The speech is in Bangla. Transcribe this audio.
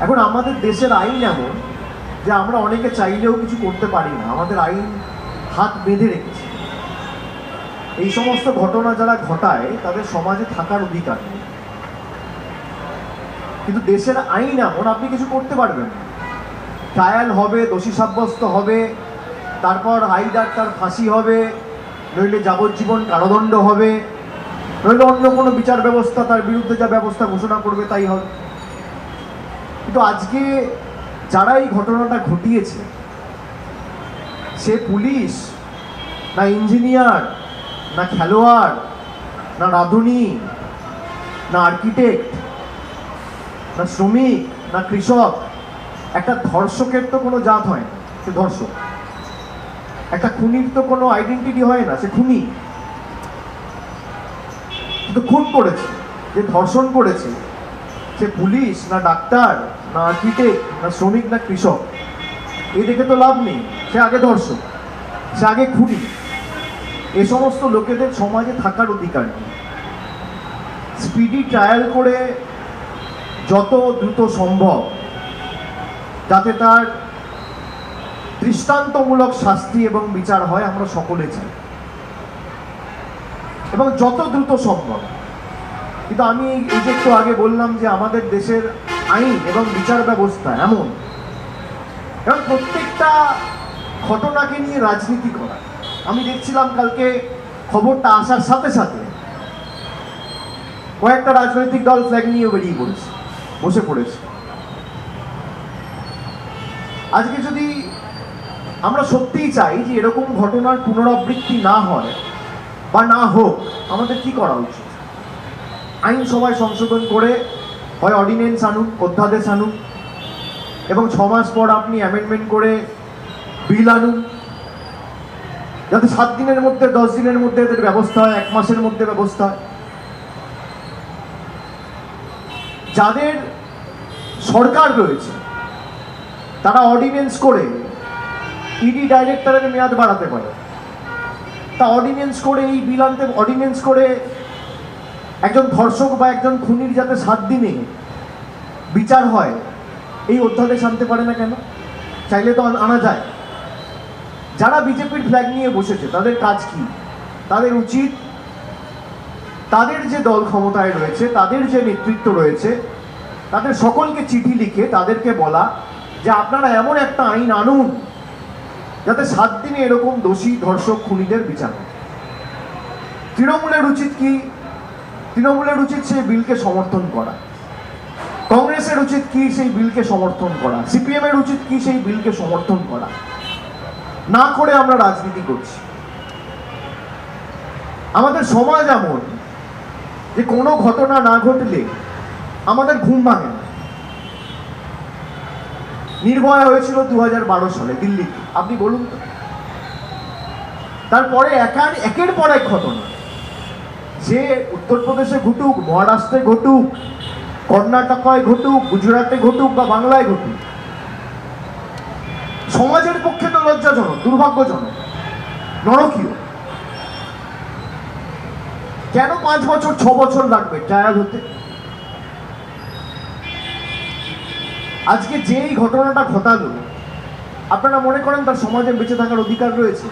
এখন আমাদের দেশের আইন এমন যে আমরা অনেকে চাইলেও কিছু করতে পারি না। আমাদের আইন হাত বেঁধে রেখেছে। এই সমস্ত ঘটনা যারা ঘটায়, তাদের সমাজে থাকার অধিকার নেই। কিন্তু দেশের আইন এমন, আপনি কিছু করতে পারবেন ট্রায়াল হবে, দোষী সাব্যস্ত হবে, তারপর হাইডার তার ফাঁসি হবে, নইলে যাবজ্জীবন কারাদণ্ড হবে, নইলে অন্য কোনো বিচার ব্যবস্থা, তার বিরুদ্ধে যা ব্যবস্থা ঘোষণা করবে, তাই হবে। কিন্তু আজকে যারা এই ঘটনাটা ঘটিয়েছে, সে পুলিশ না ইঞ্জিনিয়ার, না খেলোয়াড়, না রাঁধুনি, না আর্কিটেক্ট, না শ্রমিক, না কৃষক, একটা ধর্ষকের তো কোনো জাত হয় না, সে ধর্ষক। একটা খুনির তো কোনো আইডেন্টিটি হয় না, সে খুনি। কিন্তু খুন করেছে, যে ধর্ষণ করেছে, সে পুলিশ না ডাক্তার না আর্কিটেক্ট না শ্রমিক না কৃষক এই দেখে তো লাভ নেই। সে আগে ধর্ষক সে আগে খুনি। এ সমস্ত লোকেদের সমাজে থাকার অধিকার নেই। স্পিডি ট্রায়াল করে যত দ্রুত সম্ভব যাতে তার দৃষ্টান্তমূলক শাস্তি এবং বিচার হয়, আমরা সকলে চাই। এবং যত দ্রুত সম্ভব। কিন্তু আমি এই যে একটু আগে বললাম যে আমাদের দেশের আইন এবং বিচার ব্যবস্থা এমন। এবং প্রত্যেকটা ঘটনাকে নিয়ে রাজনীতি করা। আমি দেখছিলাম কালকে খবরটা আসার সাথে সাথে কয়েকটা রাজনৈতিক দল ফ্ল্যাগ নিয়ে বেরিয়ে পড়েছে, বসে পড়েছে। আজকে যদি আমরা সত্যিই চাই যে এরকম ঘটনার পুনরাবৃত্তি না হয় বা না হোক, আমাদের কি করা উচিত? আইন সভায় সংশোধন করে হয় অর্ডিনেন্স আনুন অধ্যাদেশ আনুন এবং ছ মাস পর আপনি অ্যামেন্ডমেন্ট করে বিল আনুন। যাতে সাত দিনের মধ্যে, দশ দিনের মধ্যে এদের ব্যবস্থা হয়, এক মাসের মধ্যে ব্যবস্থা হয়। যাদের সরকার রয়েছে, তারা অর্ডিনেন্স করে ইডি ডাইরেক্টরের মেয়াদ বাড়াতে পারে। তা অর্ডিনেন্স করে এই বিল আনতে অর্ডিনেন্স করে একজন ধর্ষক বা একজন খুনির যাতে সাত দিনে বিচার হয়, এই অধ্যাদেশ আনতে পারে না কেন? চাইলে তো আনা যায়। যারা বিজেপির ফ্ল্যাগ নিয়ে বসেছে, তাদের কাজ কি? তাদের উচিত তাদের যে দল ক্ষমতায় রয়েছে, তাদের যে নেতৃত্ব রয়েছে, তাদের সকলকে চিঠি লিখে তাদেরকে বলা যে আপনারা এমন একটা আইন আনুন যাতে সাত দিনে এরকম দোষী, ধর্ষক, খুনিদের বিচার তৃণমূলের উচিত কি তৃণমূলের উচিত সেই বিলকে সমর্থন করা। কংগ্রেসের উচিত কি সেই বিলকে সমর্থন করা? সিপিএম এর উচিত কি সেই বিলকে সমর্থন করা? না করে আমরা রাজনীতি করছি। আমাদের সমাজ এমন যে কোনো ঘটনা না ঘটলে আমাদের ঘুম ভাঙে না। নির্ভয়া হয়েছিল দু হাজার বারো সালে দিল্লিতে। আপনি বলুন তো। তারপরে একার একের পর এক ঘটনা। যে উত্তরপ্রদেশে ঘটুক, মহারাষ্ট্রে ঘটুক, কর্ণাটকায় ঘটুক, গুজরাটে ঘটুক বা বাংলায় ঘটুক, সমাজের পক্ষে তো লজ্জাজনক, দুর্ভাগ্যজনক, নরকীয়। কেন পাঁচ বছর, ছ বছর লাগবে ট্রায়াল হতে? আজকে যে এই ঘটনাটা ঘটালো, আপনারা মনে করেন তার সমাজে বেঁচে থাকার অধিকার রয়েছে?